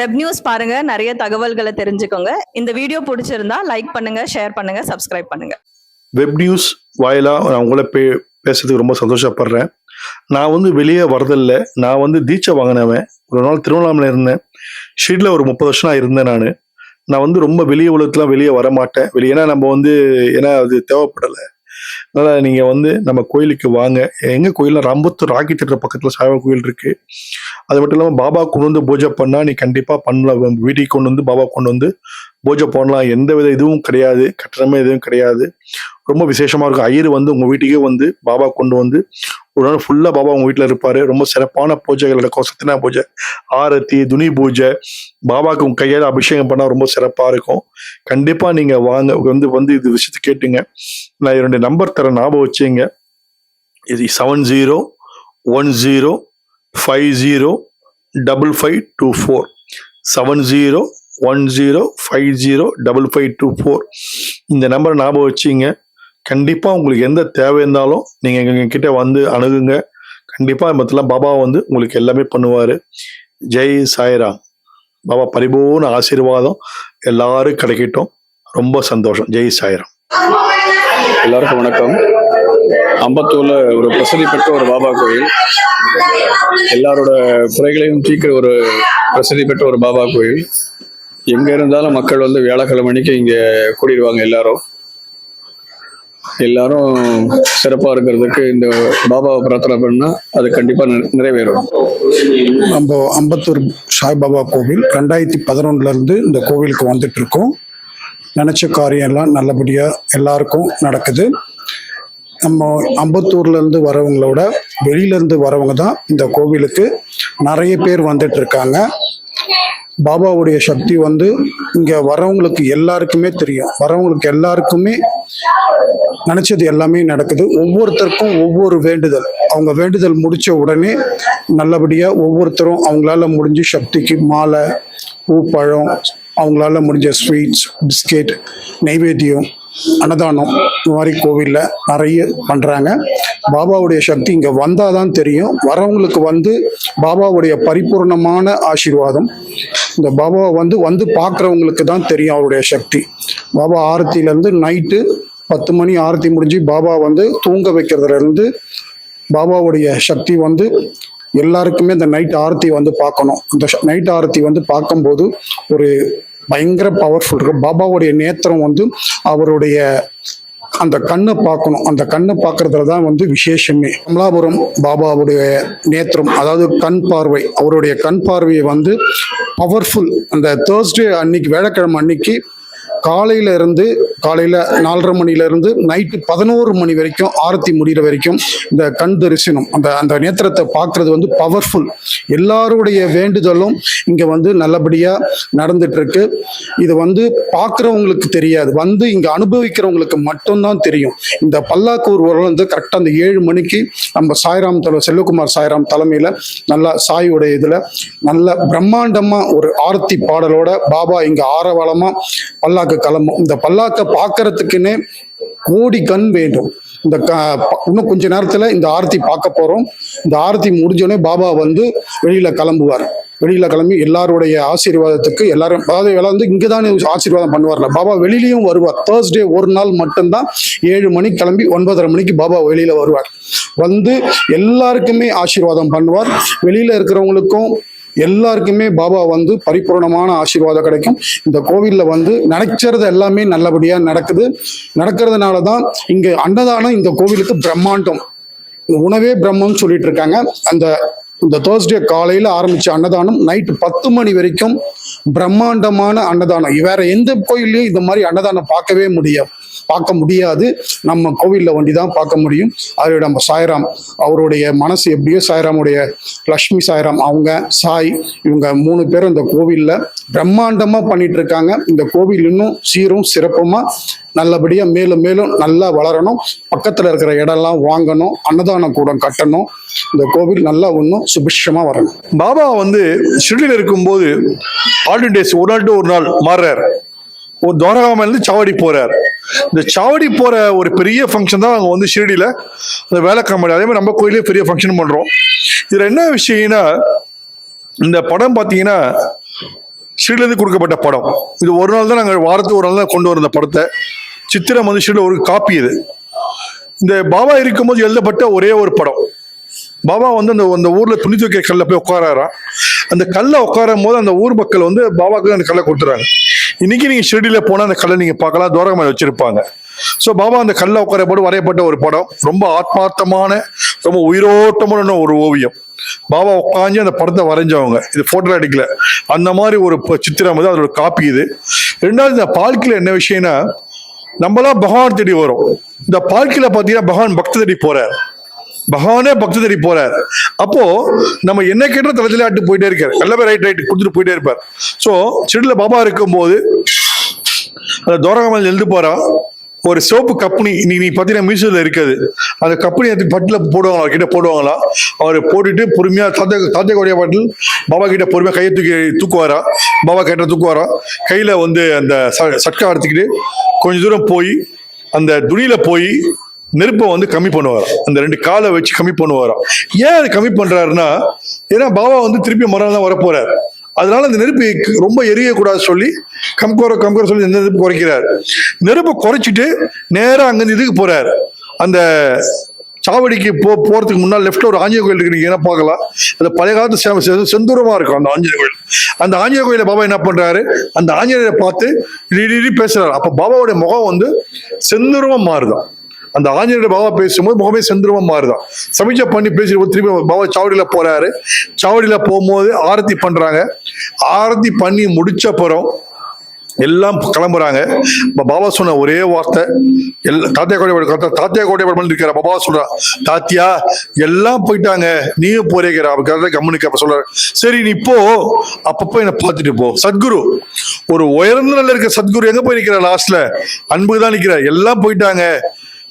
Web news பாருங்க நிறைய தகவல்களை தெரிஞ்சுக்கோங்க. இந்த வீடியோ பிடிச்சிருந்தா லைக் பண்ணுங்க ஷேர் பண்ணுங்க சப்ஸ்கிரைப் பண்ணுங்க. வெப் நியூஸ் வாயிலாக நான் உங்களை பே பேசுறதுக்கு ரொம்ப சந்தோஷப்படுறேன். நான் வந்து வெளியே வரதில்லை. நான் வந்து தீட்சை வாங்கினவன். ஒரு நாள் திருவண்ணாமலை இருந்தேன். ஷீட்டில் ஒரு முப்பது வருஷம் நான் இருந்தேன் நான். நான் வந்து ரொம்ப வெளியே உலகத்துலாம் வெளியே வர மாட்டேன் வெளியே ஏன்னா நம்ம வந்து ஏன்னா அது தேவைப்படலை. அதனால் நீங்கள் வந்து நம்ம கோயிலுக்கு வாங்க. எங்கள் கோயிலில் ரம்பத்தூர் ராக்கி தேட்டர் பக்கத்தில் சாய்பா கோயில் இருக்குது அது மட்டும் இல்லாமல் பாபா கொண்டு வந்து பூஜை பண்ணால் நீ கண்டிப்பாக பண்ணலாம். வீட்டுக்கு கொண்டு வந்து பாபா கொண்டு வந்து பூஜை போடலாம் எந்த வித இதுவும் கிடையாது கட்டணமே எதுவும் கிடையாது. ரொம்ப விசேஷமா இருக்கும். ஐயர் வந்து உங்க வீட்டுக்கே வந்து பாபா கொண்டு வந்து ஒரு நாள் ஃபுல்லா பாபா உங்க வீட்டுல இருப்பாரு. ரொம்ப சிறப்பான பூஜைகள் நடக்கும். சத்யனா பூஜை ஆரத்தி துணி பூஜை. பாபாவுக்கு உங்க கையால அபிஷேகம் பண்ணா ரொம்ப சிறப்பா இருக்கும். கண்டிப்பா நீங்க வாங்க வந்து வந்து இது விஷயத்தை கேட்டுங்க. நான் என்னுடைய நம்பர் தர ஞாபகம் வச்சுங்க இது seven zero one zero five zero double five two four seven zero one zero five zero double five two four இந்த நம்பரை ஞாபகம் வச்சுங்க. கண்டிப்பாக உங்களுக்கு எந்த தேவை இருந்தாலும் நீங்கள் எங்ககிட்ட வந்து அணுகுங்க. கண்டிப்பாக மொத்தம் பாபா வந்து உங்களுக்கு எல்லாமே பண்ணுவார். ஜெய் சாய்ராம். பாபா பரிபூர்ண ஆசீர்வாதம் எல்லாரும் கிடைக்கட்டும். ரொம்ப சந்தோஷம். ஜெய் சாய்ராம். எல்லாருக்கும் வணக்கம். அம்பத்தூர்ல ஒரு பிரசித்தி பெற்ற ஒரு பாபா கோயில். எல்லாரோட குறைகளையும் தீர்க்கிற ஒரு பிரசித்தி பெற்ற ஒரு பாபா கோயில். எங்க இருந்தாலும் மக்கள் வந்து வியாழக்கிழமை மணிக்கு இங்க கூடிடுவாங்க எல்லாரும். எல்லாரும் சிறப்பா இருக்கிறதுக்கு இந்த பாபாவை பிரார்த்தனை பண்ணா அது கண்டிப்பா நிறைவேறும். நம்ம அம்பத்தூர் சாய்பாபா கோவில் ரெண்டாயிரத்தி பதினொன்னுல இருந்து இந்த கோவிலுக்கு வந்துட்டு இருக்கோம் நினைச்ச காரியம் எல்லாம் நல்லபடியா எல்லாருக்கும் நடக்குது. நம்ம அம்பத்தூர்ல இருந்து வரவங்களோட வெளியில இருந்து வரவங்க தான் இந்த கோவிலுக்கு நிறைய பேர் வந்துட்டு இருக்காங்க பாபாவுடைய சக்தி வந்து இங்கே வரவங்களுக்கு எல்லாருக்குமே தெரியும். வரவங்களுக்கு எல்லாருக்குமே நினச்சது எல்லாமே நடக்குது. ஒவ்வொருத்தருக்கும் ஒவ்வொரு வேண்டுதல். அவங்க வேண்டுதல் முடித்த உடனே நல்லபடியாக ஒவ்வொருத்தரும் அவங்களால முடிஞ்ச சக்திக்கு மாலை பூ பழம் அவங்களால முடிஞ்ச ஸ்வீட்ஸ் பிஸ்கெட் நைவேத்தியம் அன்னதானம் இந்த மாதிரி கோவிலில் நிறைய பண்ணுறாங்க பாபாவுடைய சக்தி இங்கே வந்தால் தான் தெரியும். வரவங்களுக்கு வந்து பாபாவுடைய பரிபூர்ணமான ஆசீர்வாதம். இந்த பாபாவை வந்து வந்து பார்க்குறவங்களுக்கு தான் தெரியும் அவருடைய சக்தி. பாபா ஆரத்தியிலேருந்து நைட்டு பத்து மணி ஆரத்தி முடிஞ்சு பாபா வந்து தூங்க வைக்கிறதுலேருந்து பாபாவுடைய சக்தி வந்து எல்லாருக்குமே இந்த நைட் ஆரத்தி வந்து பார்க்கணும். இந்த நைட் ஆரத்தி வந்து பார்க்கும்போது ஒரு பயங்கர பவர்ஃபுல் இருக்கும் பாபாவுடைய நேத்திரம் வந்து அவருடைய அந்த கண்ணை பார்க்கணும். அந்த கண்ணை பார்க்கறதுல தான் வந்து விசேஷமே. கமலாபுரம் பாபாவுடைய நேத்திரம் அதாவது கண் பார்வை அவருடைய கண் பார்வையை வந்து பவர்ஃபுல் அந்த தேர்ஸ்டே அன்னைக்கு வேலைக்கிழமை அன்னைக்கு காலையில இருந்து காலையில் நாலரை மணியிலேருந்து நைட்டு பதினோரு மணி வரைக்கும் ஆரத்தி முடிகிற வரைக்கும் இந்த கண் தரிசனம் அந்த அந்த நேத்திரத்தை பார்க்குறது வந்து பவர்ஃபுல் எல்லாருடைய வேண்டுதலும் இங்கே வந்து நல்லபடியாக நடந்துட்டுருக்கு. இது வந்து பார்க்குறவங்களுக்கு தெரியாது. வந்து இங்கே அனுபவிக்கிறவங்களுக்கு மட்டும்தான் தெரியும். இந்த பல்லாக்கூர் ஊரில் வந்து கரெக்டாக அந்த ஏழு மணிக்கு நம்ம சாய்ராம் தலை செல்வகுமார் சாய்ராம் தலைமையில் நல்லா சாயோடைய இதில் நல்ல பிரம்மாண்டமாக ஒரு ஆரத்தி பாடலோட பாபா இங்கே ஆரவாளமாக பல்லாக்கு கிளம்பும். இந்த பல்லாக்கை பார்க்கறதுக்குன்னு கோடி கண் வேண்டும். இந்த க இன்னும் கொஞ்ச நேரத்துல இந்த ஆர்த்தி பார்க்க போறோம். இந்த ஆர்த்தி முடிஞ்சோடனே பாபா வந்து வெளியில கிளம்புவார். வெளியில கிளம்பி எல்லாருடைய ஆசீர்வாதத்துக்கு எல்லாரும் அதாவது எல்லாம் வந்து இங்கே தான் ஆசீர்வாதம் பண்ணுவார்ல. பாபா வெளியிலையும் வருவார். தேர்ஸ்டே ஒரு நாள் மட்டும்தான் ஏழு மணிக்கு கிளம்பி ஒன்பதரை மணிக்கு பாபா வெளியில வருவார். வந்து எல்லாருக்குமே ஆசீர்வாதம் பண்ணுவார். வெளியில இருக்கிறவங்களுக்கும் எல்லாருக்குமே பாபா வந்து பரிபூர்ணமான ஆசீர்வாதம் கிடைக்கும். இந்த கோவிலில் வந்து நினைக்கிறது எல்லாமே நல்லபடியாக நடக்குது. நடக்கிறதுனால தான் இங்கே அன்னதானம் இந்த கோவிலுக்கு பிரம்மாண்டம். உணவே பிரம்மம்னு சொல்லிட்டு இருக்காங்க. அந்த இந்த தேர்ஸ்டே காலையில் ஆரம்பித்த அன்னதானம் நைட்டு பத்து மணி வரைக்கும் பிரம்மாண்டமான அன்னதானம். வேற எந்த கோயில்லையும் இந்த மாதிரி அன்னதானம் பார்க்கவே முடியாது. பார்க்க முடியாது. நம்ம கோவிலில் வண்டி தான் பார்க்க முடியும். அதில் நம்ம சாய்ராம் அவருடைய மனசு எப்படியோ சாய்ராமுடைய லக்ஷ்மி சாய்ராம் அவங்க சாய் இவங்க மூணு பேரும் இந்த கோவிலில் பிரம்மாண்டமாக பண்ணிட்டு இருக்காங்க இந்த கோவில் இன்னும் சீரும் சிறப்புமாக நல்லபடியாக மேலும் மேலும் நல்லா வளரணும். பக்கத்தில் இருக்கிற இடம்லாம் வாங்கணும். அன்னதான கூடம் கட்டணும். இந்த கோவில் நல்லா இன்னும் சுபிஷமாக வரணும். பாபா வந்து ஷிரடியில் இருக்கும்போது ஆல்ரெடி டேஸ் ஒரு நாள் டு ஒரு நாள் மாறுறாரு. ஒரு துவாரகாமிலிருந்து சாவடி போறார். இந்த சாவடி போற ஒரு பெரிய ஃபங்க்ஷன் தான் அங்க வந்து ஷிரடியில அந்த வேலைக்காமடி அதே மாதிரி நம்ம கோயிலே பெரிய ஃபங்க்ஷன் பண்றோம். இதுல என்ன விஷயம்னா இந்த படம் பார்த்தீங்கன்னா ஷீட்லேருந்து கொடுக்கப்பட்ட படம். இது ஒரு நாள் தான் நாங்கள் வாரத்துக்கு ஒரு நாள் தான் கொண்டு வர இந்த படத்தை. சித்திரம் வந்து ஷீட்ல ஒரு காப்பி இது. இந்த பாபா இருக்கும்போது எழுதப்பட்ட ஒரே ஒரு படம். பாபா வந்து அந்த அந்த ஊர்ல துணி துவைக்கிற கல்ல போய் உட்காராராம். அந்த கல்லை உட்காரும் போது அந்த ஊர் மக்கள் வந்து பாபாக்கு அந்த கல்லை கொடுத்துறாங்க. இன்னைக்கு நீங்க ஷிரடியில போனா அந்த கல்லை நீங்க பார்க்கலாம். துவரகமாக வச்சிருப்பாங்க. ஸோ பாபா அந்த கல்லை உட்கார போட்டு வரையப்பட்ட ஒரு படம். ரொம்ப ஆத்மார்த்தமான ரொம்ப உயிரோட்டமான ஒரு ஓவியம். பாபா உட்காந்து அந்த படத்தை வரைஞ்சவங்க. இது போட்டோ அடிக்கல அந்த மாதிரி ஒரு சித்திரம் வந்து அதோட காப்பி இது. ரெண்டாவது இந்த பால்கில என்ன விஷயம்னா நம்மளாம் பகவான் தேடி வரும். இந்த பால்கில பார்த்தீங்கன்னா பகவான் பக்த தேடி போறார். பகவானே பக்தி தேடி போறார். அப்போ நம்ம என்ன கேட்ட தளத்துல ஆட்டு போயிட்டே இருக்காரு. எல்லாமே ரைட் ரைட் கொடுத்துட்டு போயிட்டே இருப்பார். ஸோ சிடில பாபா இருக்கும்போது அந்த தோரகமல் எழுந்து போறான் ஒரு சோப்பு கம்பெனி இன்னைக்கு நீ பார்த்தீங்கன்னா மியூசியத்தில் இருக்காது. அந்த கம்பெனி அது பட்டில் போடுவாங்களா அவர்கிட்ட போடுவாங்களா? அவர் போட்டுட்டு பொறுமையா தாத்தா தாத்தா பாட்டில் பாபா கிட்ட பொறுமையா கையை தூக்கி தூக்குவாரா? பாபா கிட்ட தூக்குவாரா? கையில வந்து அந்த ச- சட்கா எடுத்துக்கிட்டு கொஞ்ச தூரம் போய் அந்த துணியில போய் நெருப்பை வந்து கம்மி பண்ணுவாராம். அந்த ரெண்டு காலை வச்சு கம்மி பண்ணுவாராம். ஏன் அது கம்மி பண்றாருன்னா ஏன்னா பாபா வந்து திருப்பி மறுநாள் தான் வரப்போறார். அதனால அந்த நெருப்பு ரொம்ப எரியக்கூடாது சொல்லி கம்கோர கம்கோர சொல்லி இந்த நெருப்பு குறைக்கிறார். நெருப்பை குறைச்சிட்டு நேராக அங்கேருந்து இதுக்கு போறார். அந்த சாவடிக்கு போ போறதுக்கு முன்னால் லெஃப்ட்ல ஒரு ஆஞ்சநேய கோயில் இருக்கு நீங்க என்ன பார்க்கலாம். அந்த பழைய காலத்து செ- செந்தூரமா இருக்கும் அந்த ஆஞ்சநேயர் கோயில். அந்த ஆஞ்சநேயர் கோயில பாபா என்ன பண்றாரு? அந்த ஆஞ்சநேயரை பார்த்து இடி இடி இடி பேசுறாரு. அப்ப பாபாவுடைய முகம் வந்து செந்தூரமா மாறுதான். அந்த ஆஞ்சநேயர் பாபா பேசும்போது முகமே செந்திரமா மாறுதான் சமீட்சை பண்ணி பேசி திருப்பி பாபா சாவடியில போறாரு. சாவடியில போகும்போது ஆரத்தி பண்றாங்க. ஆரத்தி பண்ணி முடிச்ச அப்புறம் எல்லாம் கிளம்புறாங்க. பாபா சொன்ன ஒரே வார்த்தை எல்லாம் தாத்தியா கோட்டை தாத்தியா கோட்டை இருக்கிற பாபா சொல்றான் தாத்தியா எல்லாம் போயிட்டாங்க. நீயும் போறேங்கிற அவர் கம்முனுக்கு அப்ப சொல்றாரு. சரி நீ இப்போ அப்பப்போ என்னை பார்த்துட்டு போ. சத்குரு ஒரு உயர்ந்த நிலையில இருக்க சத்குரு எங்க போய் நிக்கிற லாஸ்ட்ல அன்புக்கு தான் நிக்கிற எல்லாம் போயிட்டாங்க.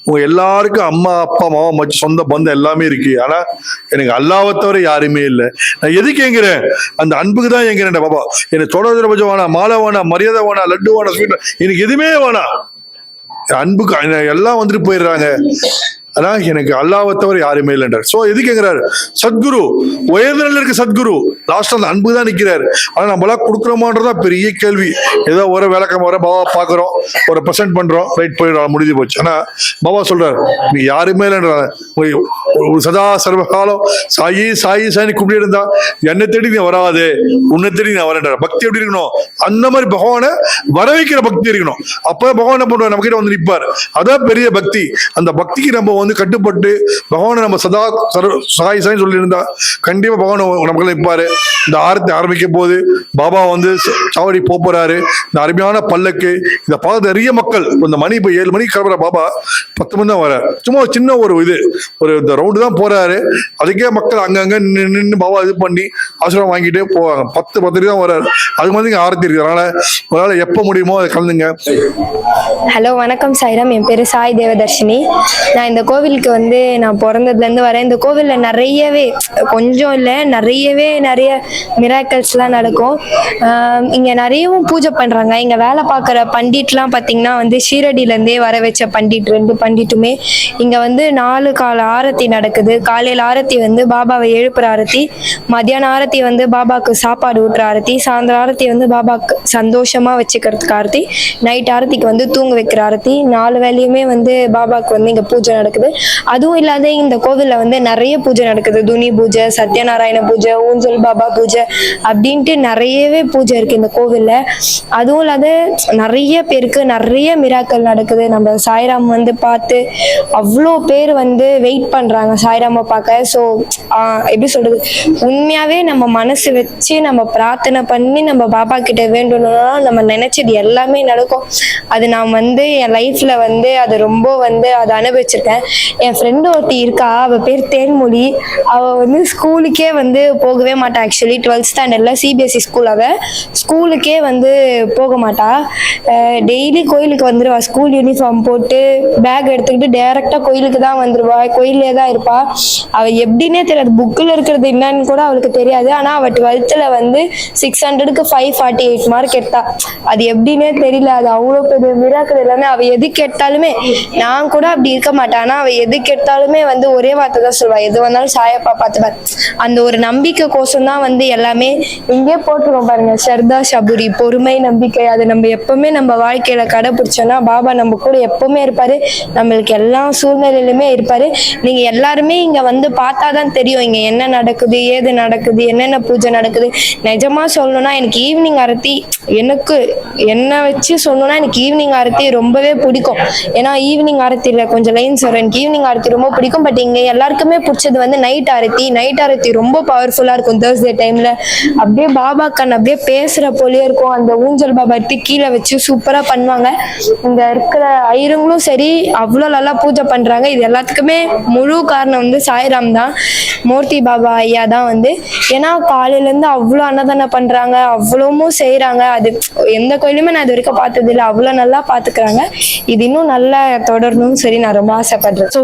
உங்க எல்லாருக்கும் அம்மா அப்பா மாமா மச்சு சொந்த பந்தம் எல்லாமே இருக்கு. ஆனா எனக்கு அல்லாவை தவிர யாருமே இல்லை. நான் எதுக்கு எங்கிறேன் அந்த அன்புக்கு தான் எங்கிறேன் பாபா. எனக்கு தொடர் பட்சம் வேணாம். மாலை வேணாம் மரியாதை வேணாம் லட்டு வேணாம் ஸ்வீட் எனக்கு எதுவுமே வேணாம். அன்புக்கு எல்லாம் வந்துட்டு போயிடுறாங்க. ஆனா எனக்கு அல்லாவை தவிர யாருமே இல்லைன்றார் சோ எதுக்கு சத்குரு உயர்ந்த இருக்க சத்குரு. லாஸ்ட் அந்த அன்பு தான் நிக்கிறாரு. ஆனா நம்மளாம் கொடுக்குறோமான்றதா பெரிய கேள்வி. ஏதோ ஒரு விளக்கம் வர பாபா பாக்குறோம். ஒரு ப்ரெசென்ட் பண்றோம். ரைட் போயிடும் முடிஞ்சு போச்சு. ஆனா பாபா சொல்றாரு நீ யாருமே இல்லைன்றாங்க ஒரு- ஒரு சதா சர்வகாலம் சாயி சாயி சாயி கூப்பிட்டு இருந்தா என்னை தேடி நீ வராது. உன்னை தேடி நான் வரேன்றார். பக்தி எப்படி இருக்கணும்? அந்த மாதிரி பகவானை வர வைக்கிற பக்தி இருக்கணும். அப்ப பகவான் என்ன பண்ணுவார்? நம்ம கிட்ட வந்து நிற்பார் அதான் பெரிய பக்தி. அந்த பக்திக்கு நம்ம வந்து கட்டுப்பட்டு பகவானை நம்ம சதா சர்வ சாய் சாய் சொல்லியிருந்தா கண்டிப்பா பகவான் நமக்கு நிற்பாரு. இந்த ஆரத்தி ஆரம்பிக்க போது பாபா வந்து ச- சாவடி போறாரு. இந்த அருமையான பல்லக்கு இதை பார்த்து நிறைய மக்கள் இந்த மணி இப்போ ஏழு மணிக்கு கிளம்புற பாபா பத்து மணி தான் வர சும்மா ஒரு சின்ன ஒரு இது ஒரு இந்த ரவுண்டு தான் போறாரு. அதுக்கே மக்கள் அங்கங்க நின்று நின்று பாபா இது பண்ணி ஆசிரம் வாங்கிட்டு போவாங்க. பத்து பத்து தான் வராரு. அது மாதிரி ஆரத்தி இருக்கு அதனால உங்களால எப்ப முடியுமோ அதை கலந்துங்க. ஹலோ வணக்கம் சாய்ராம் என் பேர் சாய் தேவதர்ஷினி. நான் இந்த கோவிலுக்கு வந்து நான் பிறந்ததுலேருந்து வரேன். இந்த கோவிலில் நிறையவே கொஞ்சம் இல்லை நிறையவே நிறைய மிராக்கல்ஸ்லாம் நடக்கும். இங்கே நிறையவும் பூஜை பண்ணுறாங்க இங்கே வேலை பார்க்குற பண்டிட்லாம் பார்த்தீங்கன்னா வந்து ஷீரடியிலேருந்தே வர வச்ச பண்டிட் ரெண்டு பண்டிட்டுமே. இங்கே வந்து நாலு கால ஆரத்தி நடக்குது. காலையில் ஆரத்தி வந்து பாபாவை எழுப்புற ஆரத்தி. மத்தியான ஆரத்தி வந்து பாபாவுக்கு சாப்பாடு ஊட்டுற ஆரத்தி. சாயந்தரம் ஆரத்தி வந்து பாபாவுக்கு சந்தோஷமாக வச்சுக்கிறதுக்கு ஆரத்தி. நைட் ஆரத்திக்கு வந்து தூங்க வைக்கிற ஆரத்தி. நாலு வேலையுமே வந்து பாபாவுக்கு வந்து இங்கே பூஜை நடக்குது. அதுவும் இல்லாத இந்த கோவில்ல வந்து நிறைய பூஜை நடக்குது. துணி பூஜை சத்யநாராயண பூஜை ஊஞ்சல் பாபா பூஜை அப்படின்ட்டு நிறையவே பூஜை இருக்கு இந்த கோவில்ல. அதுவும் இல்லாத நிறைய பேருக்கு நிறைய மிராக்கள் நடக்குது. நம்ம சாய்ராம் வந்து பார்த்து அவ்வளோ பேர் வந்து வெயிட் பண்றாங்க சாய்ராமை பார்க்க. ஸோ எப்படி சொல்றது? உண்மையாவே நம்ம மனசு வச்சு நம்ம பிரார்த்தனை பண்ணி நம்ம பாபா கிட்ட வேண்டணும்னா நம்ம நினைச்சது எல்லாமே நடக்கும். அது நான் வந்து என் லைஃப்ல வந்து அது ரொம்ப வந்து அதை அனுபவிச்சிருக்கேன். என் ஃப்ரெண்டு ஒருத்தி இருக்கா அவள் பேர் தேன்மொழி. அவள் வந்து ஸ்கூலுக்கே வந்து போகவே மாட்டா ஆக்சுவலி டுவெல்த் ஸ்டாண்டர்டில் சிபிஎஸ்சி ஸ்கூல் அவள் ஸ்கூலுக்கே வந்து போக மாட்டா. டெய்லி கோயிலுக்கு வந்துடுவா ஸ்கூல் யூனிஃபார்ம் போட்டு பேக் எடுத்துக்கிட்டு டேரெக்டாக கோயிலுக்கு தான் வந்துடுவா கோயிலே தான் இருப்பாள் அவள் எப்படின்னே தெரியாது. புக்கில் இருக்கிறது என்னன்னு கூட அவளுக்கு தெரியாது. ஆனால் அவள் டுவெல்த்தில் வந்து சிக்ஸ் ஹண்ட்ரடுக்கு ஃபைவ் ஃபார்ட்டி எயிட் மார்க் எடுத்தா. அது எப்படின்னே தெரியல. அது அவ்வளோ பெரிய மிராக்கள் எல்லாமே அவள் எது கேட்டாலுமே நான் கூட அப்படி இருக்க மாட்டேன் ஆனால் அவள் எது கேட்டாலுமே வந்து ஒரே வார்த்தை தான் சொல்லுவா எது வந்தாலும் சாயப்பா பார்த்துப்பார் அந்த ஒரு நம்பிக்கை கோசம் தான் வந்து எல்லாமே இங்கே போட்டுருவோம் பாருங்க. சர்தா சபுரி பொறுமை நம்பிக்கை. அது நம்ம எப்பவுமே நம்ம வாழ்க்கையில கடைபிடிச்சோம்னா பாபா நம்ம கூட எப்பவுமே இருப்பாரு. நம்மளுக்கு எல்லா சூழ்நிலையிலுமே இருப்பாரு. நீங்க எல்லாருமே இங்க வந்து பார்த்தா தான் தெரியும். இங்க என்ன நடக்குது ஏது நடக்குது என்னென்ன பூஜை நடக்குது. நிஜமா சொல்லணும்னா எனக்கு ஈவினிங் ஆரத்தி எனக்கு என்ன வச்சு சொல்லணும்னா எனக்கு ஈவினிங் ஆரத்தி ரொம்பவே பிடிக்கும். ஏன்னா ஈவினிங் ஆரத்தியில கொஞ்சம் லைன்ஸ் வரும் எனக்கு ஈவினிங் ஆரத்தி ரொம்ப பிடிக்கும். பட் இங்கே எல்லாருக்குமே பிடிச்சது வந்து நைட் ஆரத்தி. நைட் ஆரத்தி ரொம்ப பவர்ஃபுல்லாக இருக்கும் தேர்ஸ்டே டைமில் அப்படியே பாபா கண் அப்படியே பேசுகிற போலயே இருக்கும். அந்த ஊஞ்சல் பாபா எடுத்து கீழே வச்சு சூப்பராக பண்ணுவாங்க. இங்கே இருக்கிற ஐயருங்களும் சரி அவ்வளோ நல்லா பூஜை பண்ணுறாங்க இது எல்லாத்துக்குமே முழு காரணம் வந்து சாய்ராம் தான். மூர்த்தி பாபா ஐயா தான் வந்து. ஏன்னா காலையிலேருந்து அவ்வளோ அன்னதானம் பண்ணுறாங்க அவ்வளோவும் செய்கிறாங்க அது எந்த கோயிலுமே நான் இது வரைக்கும் பார்த்தது இல்லை அவ்வளோ நல்லா பார்த்துக்கிறாங்க இது இன்னும் நல்லா தொடரணும்னு சரி நான் ரொம்ப ஆசைப்படுறேன். ஸோ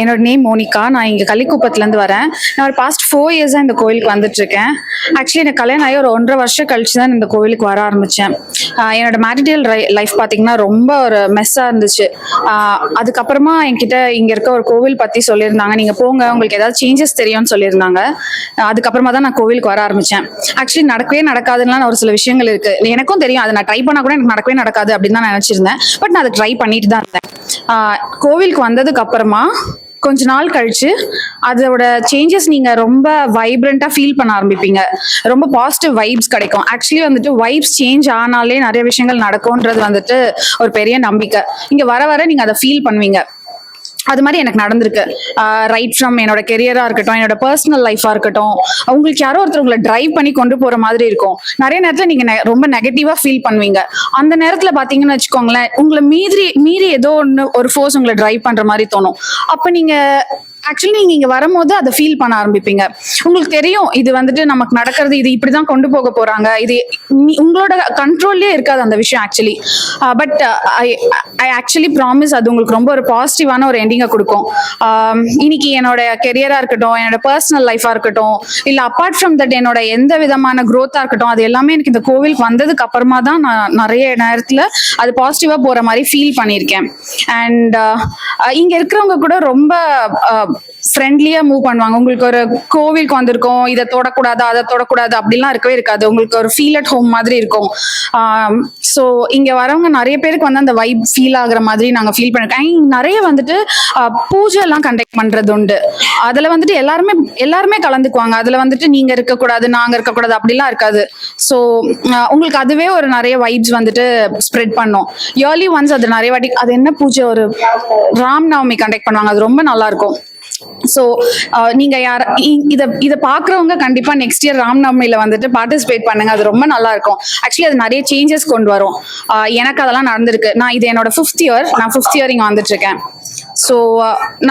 என்னோட நேம் மோனிகா. நான் இங்கே கள்ளிக்குப்பத்துலேருந்து வரேன். நான் ஒரு பாஸ்ட் ஃபோர் இயர்ஸாக இந்த கோயிலுக்கு வந்துட்டு இருக்கேன் ஆக்சுவலி எனக்கு கல்யாணம் ஆகி ஒரு ஒன்றரை வருஷம் கழிச்சு தான் இந்த கோவிலுக்கு வர ஆரம்பித்தேன் என்னோட மேரிட்டல் லைஃப் பார்த்தீங்கன்னா ரொம்ப ஒரு மெஸ்ஸாக இருந்துச்சு. அதுக்கப்புறமா என்கிட்ட இங்கே இருக்க ஒரு கோவில் பற்றி சொல்லியிருந்தாங்க. நீங்கள் போங்க உங்களுக்கு ஏதாவது சேஞ்சஸ் தெரியும்னு சொல்லியிருந்தாங்க. அதுக்கப்புறமா தான் நான் கோவிலுக்கு வர ஆரம்பித்தேன் ஆக்சுவலி நடக்கவே நடக்காதுன்னு ஒரு சில விஷயங்கள் இருக்குது எனக்கும் தெரியும் அதை நான் ட்ரை பண்ணால் கூட எனக்கு நடக்கவே நடக்காது அப்படின்னு தான் நான் நினச்சிருந்தேன். பட் நான் அதை ட்ரை பண்ணிட்டு தான் இருந்தேன். கோவிலுக்கு வந்தது வந்ததுக்கு அப்புறமா கொஞ்ச நாள் கழிச்சு அதோட சேஞ்சஸ் நீங்க ரொம்ப வைப்ரண்டா ஃபீல் பண்ண ஆரம்பிப்பீங்க. ரொம்ப பாசிட்டிவ் வைப்ஸ் கிடைக்கும். ஆக்சுவலி வந்துட்டு வைப்ஸ் சேஞ்ச் ஆனாலே நிறைய விஷயங்கள் நடக்கும்ன்றது வந்துட்டு ஒரு பெரிய நம்பிக்கை. இங்க வர வர நீங்க அதை ஃபீல் பண்ணுவீங்க. அது மாதிரி எனக்கு நடந்திருக்கு. ரைட் ஃப்ரம் என்னோட கெரியராக இருக்கட்டும் என்னோட பர்சனல் லைஃபாக இருக்கட்டும் உங்களுக்கு யாரோ ஒருத்தர் உங்களை டிரைவ் பண்ணி கொண்டு போகிற மாதிரி இருக்கும். நிறைய நேரத்தில் நீங்கள் ரொம்ப நெகட்டிவாக ஃபீல் பண்ணுவீங்க. அந்த நேரத்தில் பார்த்தீங்கன்னு வச்சுக்கோங்களேன் உங்களை மீறி மீறி ஏதோ ஒன்று ஒரு ஃபோர்ஸ் உங்களை டிரைவ் பண்ணுற மாதிரி தோணும். அப்போ நீங்கள் ஆக்சுவலி நீங்கள் இங்கே வரும்போது அதை ஃபீல் பண்ண ஆரம்பிப்பீங்க. உங்களுக்கு தெரியும் இது வந்துட்டு நமக்கு நடக்கிறது இது இப்படி தான் கொண்டு போக போகிறாங்க இது உங்களோட கண்ட்ரோல்லே இருக்காது அந்த விஷயம் actually but I I actually promise அது உங்களுக்கு ரொம்ப ஒரு பாசிட்டிவான ஒரு எண்டிங்கை கொடுக்கும். இன்னைக்கு என்னோட கெரியராக இருக்கட்டும் என்னோட பர்சனல் லைஃபா இருக்கட்டும் இல்லை அப்பார்ட் ஃப்ரம் தட் என்னோட எந்த விதமான க்ரோத்தாக இருக்கட்டும் அது எல்லாமே எனக்கு இந்த கோவிலுக்கு வந்ததுக்கு அப்புறமா தான் நான் நிறைய நேரத்தில் அது பாசிட்டிவா போகிற மாதிரி ஃபீல் பண்ணியிருக்கேன். அண்ட் இங்கே இருக்கிறவங்க கூட ரொம்ப ஃப்ரெண்ட்லியா மூவ் பண்ணுவாங்க. உங்களுக்கு ஒரு கோவிலுக்கு வந்திருக்கோம் இதை தொடக்கூடாது அதை தொடக்கூடாது அப்படிலாம் இருக்கவே இருக்காது. உங்களுக்கு ஒரு ஃபீல் அட் ஹோம் மாதிரி இருக்கும். ஸோ இங்க வரவங்க நிறைய பேருக்கு வந்து அந்த வைப் ஃபீல் ஆகுற மாதிரி நாங்க ஃபீல் பண்ணிருக்கோம். நிறைய வந்துட்டு பூஜை எல்லாம் கண்டக்ட் பண்றது உண்டு. அதுல வந்துட்டு எல்லாருமே எல்லாருமே கலந்துக்குவாங்க. அதுல வந்துட்டு நீங்க இருக்கக்கூடாது நாங்க இருக்கக்கூடாது அப்படிலாம் இருக்காது. ஸோ உங்களுக்கு அதுவே ஒரு நிறைய வைப்ஸ் வந்துட்டு ஸ்ப்ரெட் பண்ணும். இயர்லி ஒன்ஸ் அது நிறைய வாட்டி அது என்ன பூஜை? ஒரு ராம் நவமி கண்டக்ட் பண்ணுவாங்க. அது ரொம்ப நல்லா இருக்கும். ஸோ uh, நீங்க யார் இதை இதை பார்க்குறவங்க கண்டிப்பா நெக்ஸ்ட் இயர் ராம்நவமியில வந்துட்டு பார்ட்டிசிபேட் பண்ணுங்க. அது ரொம்ப நல்லா இருக்கும். ஆக்சுவலி அது நிறைய சேஞ்சஸ் கொண்டு வரும். எனக்கு அதெல்லாம் நடந்திருக்கு. நான் இது என்னோட ஃபிஃப்த் இயர் நான் ஃபிஃப்த் இயர் இங்கே வந்துட்டு இருக்கேன் ஸோ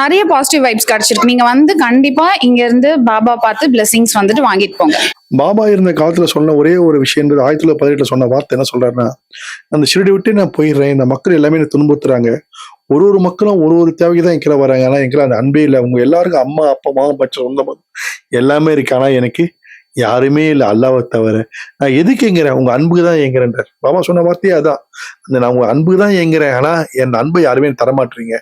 நிறைய பாசிட்டிவ் வைப்ஸ் கிடைச்சிருக்கு. நீங்க வந்து கண்டிப்பா இங்க இருந்து பாபா பார்த்து பிளெஸிங்ஸ் வந்துட்டு வாங்கிட்டு போங்க. பாபா இருந்த காலத்துல சொன்ன ஒரே ஒரு விஷயம் ஆயிரத்தி தொள்ளாயிரத்தி பதினெட்டுல சொன்ன வார்த்தை என்ன சொல்றாருன்னா அந்த ஷிரடி விட்டு நான் போயிடுறேன். இந்த மக்கள் எல்லாமே என்னை துன்புறுத்துறாங்க. ஒரு ஒரு மக்களும் ஒரு ஒரு தேவைக்கு தான் எங்களை வராங்க. ஆனால் எங்களை அந்த அன்பே இல்லை. அவங்க எல்லாருக்கும் அம்மா அப்பா மாமா பச்சை சொந்த பந்தம் எல்லாமே இருக்கு. ஆனால் எனக்கு யாருமே இல்லை. அல்லாவை தவிர. நான் எதுக்கு எங்கிறேன் உங்க அன்புக்கு தான் எங்கிறேன்றார் பாபா சொன்ன வார்த்தையே அதான். அந்த நான் உங்க அன்புக்கு தான் எங்கிறேன் ஆனால் என் அன்பை யாருமே எனக்கு தரமாட்டீங்க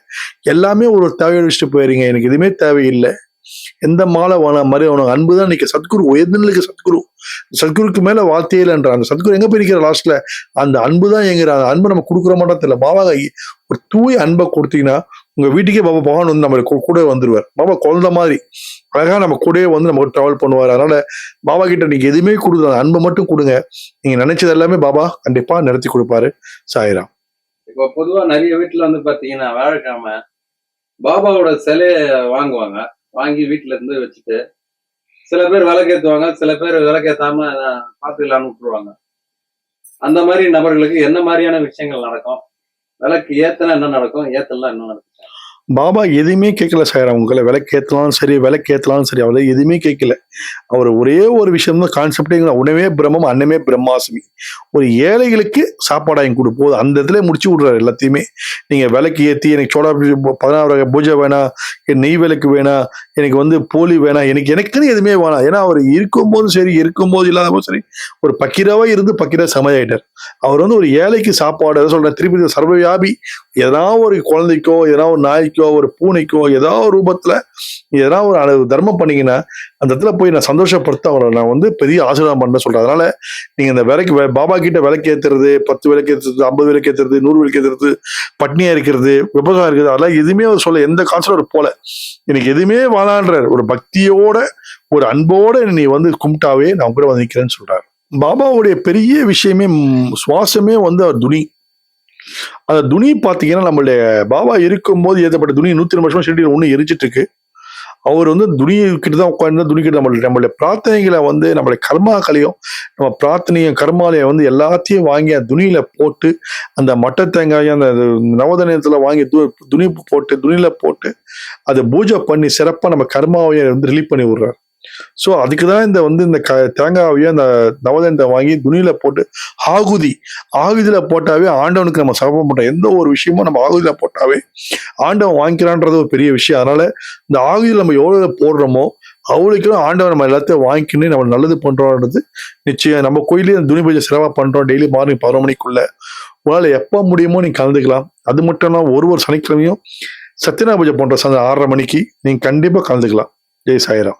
எல்லாமே ஒரு ஒரு தேவையை வச்சுட்டு போயிருங்க எனக்கு எதுவுமே தேவையில்லை. எந்த மாலை வாழ மாதிரி அவனுக்கு அன்பு தான் இன்னைக்கு சத்குரு உயர்ந்தலுக்கு சத்குரு. சத்குருக்கு மேல வார்த்தையே இல்லைன்ற அந்த சத்குரு எங்க போயிருக்கிற லாஸ்ட்ல அந்த அன்பு தான் எங்கிற அந்த அன்பை நம்ம கொடுக்குற மாட்டோம் தெரியல. பாபா ஒரு தூய அன்பை கொடுத்தீங்கன்னா உங்க வீட்டுக்கே பாபா பகவான் வந்து நம்ம கூட வந்துருவார். பாபா குழந்த மாதிரி. அழகா நம்ம கூடயே வந்து நம்ம ட்ராவல் பண்ணுவார். அதனால பாபா கிட்ட நீங்க எதுவுமே கொடுக்குற அந்த அன்பை மட்டும் கொடுங்க. நீங்க நினைச்சது எல்லாமே பாபா கண்டிப்பா நிறுத்தி கொடுப்பாரு. சாயிராம். இப்போ பொதுவா நிறைய வீட்டுல வந்து பார்த்தீங்கன்னா வியாழக்கிழமை பாபாவோட சிலைய வாங்குவாங்க. வாங்கி வீட்டுல இருந்து வச்சுட்டு சில பேர் விளக்கேத்துவாங்க சில பேர் விளக்கேத்தாம அஹ், பாத்துக்கலாம்னு விட்டுருவாங்க. அந்த மாதிரி நபர்களுக்கு என்ன மாதிரியான விஷயங்கள் நடக்கும்? விளக்கு ஏத்தனா என்ன நடக்கும்? ஏத்தலாம் என்ன நடக்கும்? பாபா எதுவுமே கேட்கல சார். அவங்கள விலைக்கேற்றலாம் சரி விலைக்கேற்றலாம் சரி அவளை எதுவுமே கேட்கல. அவர் ஒரே ஒரு விஷயம் தான் கான்செப்டே உணவே பிரம்மம் அன்னமே பிரம்மாசமி ஒரு ஏழைகளுக்கு சாப்பாடு வாங்கி கொடுப்போம் அந்த இடத்துல முடிச்சு விடுறாரு எல்லாத்தையுமே. நீங்கள் விலைக்கு ஏற்றி எனக்கு சோடா பதினாறு வகை பூஜை வேணாம் என் நெய் விளக்கு வேணாம் எனக்கு வந்து போலி வேணாம் எனக்கு எனக்குன்னு எதுவுமே வேணாம் ஏன்னா அவர் இருக்கும்போதும் சரி இருக்கும்போது இல்லாதபோது சரி ஒரு பக்கிராவா இருந்து பக்கிரா சமையாயிட்டார் அவர் வந்து ஒரு ஏழைக்கு சாப்பாடு எதை திருப்பி சர்வவியாபி எதனா ஒரு குழந்தைக்கோ எதனா ஒரு நாய்க்கோ ஒரு பூனைக்கோ ஏதாவது ஒரு ரூபத்துல எதனா ஒரு அளவு தர்மம் பண்ணீங்கன்னா அந்த இடத்துல போய் நான் சந்தோஷப்படுத்த அவரை நான் வந்து பெரிய ஆசீர்வாதம் பண்ண சொல்றேன். அதனால நீங்க இந்த விலைக்கு பாபா கிட்ட விலைக்கு ஏத்துறது பத்து விலைக்கு ஏத்துறது ஐம்பது விலைக்கு ஏத்துறது நூறு விலைக்கு ஏத்துறது பட்னியா இருக்கிறது விபசாரம் இருக்கிறது அதெல்லாம் எதுவுமே அவர் சொல்ல எந்த கான்செப்ட் அவர் போல. எனக்கு எதுவுமே வாழான்றார் ஒரு பக்தியோட ஒரு அன்போட நீ வந்து கும்பிட்டாவே நான் கூட வந்து நிற்கிறேன்னு சொல்றாரு. பாபாவுடைய பெரிய விஷயமே சுவாசமே வந்து அவர் துணி. அந்த துணி பார்த்தீங்கன்னா நம்மளுடைய பாபா இருக்கும்போது ஏற்றப்பட்ட துணி நூத்தி ரெண்டு வருஷமா ஷெடியூல் ஒன்று எரிச்சிட்டு இருக்கு. அவர் வந்து துணியை கிட்ட தான் உட்காந்து துணி கிட்ட நம்மளுடைய நம்மளுடைய பிரார்த்தனைகளை வந்து நம்மளுடைய கர்மாக்களையும் நம்ம பிரார்த்தனையும் கர்மாலையும் வந்து எல்லாத்தையும் வாங்கி அந்த துணியில போட்டு அந்த மட்டை தேங்காயும் அந்த நவதனத்தில் வாங்கி து- துணி போட்டு துணியில போட்டு அதை பூஜை பண்ணி சிறப்பாக நம்ம கர்மாவையும் வந்து ரிலீவ் பண்ணி விடுறாரு. ஸோ அதுக்கு தான் இந்த வந்து இந்த க தேங்காவையும் அந்த நவதண்டை வாங்கி துணியில போட்டு ஆகுதி ஆகுதியில போட்டாவே ஆண்டவனுக்கு நம்ம சமர்ப்பம் பண்ணுறோம் எந்த ஒரு விஷயமும் நம்ம ஆகுதியில போட்டாவே ஆண்டவன் வாங்கிக்கிறான்றது ஒரு பெரிய விஷயம். அதனால இந்த ஆகுதியில் நம்ம எவ்வளோ போடுறோமோ அவளுக்கும் ஆண்டவன் நம்ம எல்லாத்தையும் வாங்கிக்கின்னு நம்ம நல்லது பண்ணுறோன்றது நிச்சயம். நம்ம கோயிலே துணி பூஜை சிறப்பாக பண்ணுறோம் டெய்லி மார்னிங் பதினொரு மணிக்குள்ள. உங்களால் எப்போ முடியுமோ நீங்கள் கலந்துக்கலாம். அது மட்டும் இல்லாமல் ஒரு ஒரு சனிக்கிழமையும் சத்யநாத பூஜை போன்ற சந்தை ஆறரை மணிக்கு நீங்கள் கண்டிப்பாக கலந்துக்கலாம். ஜெய் சாய்ராம்.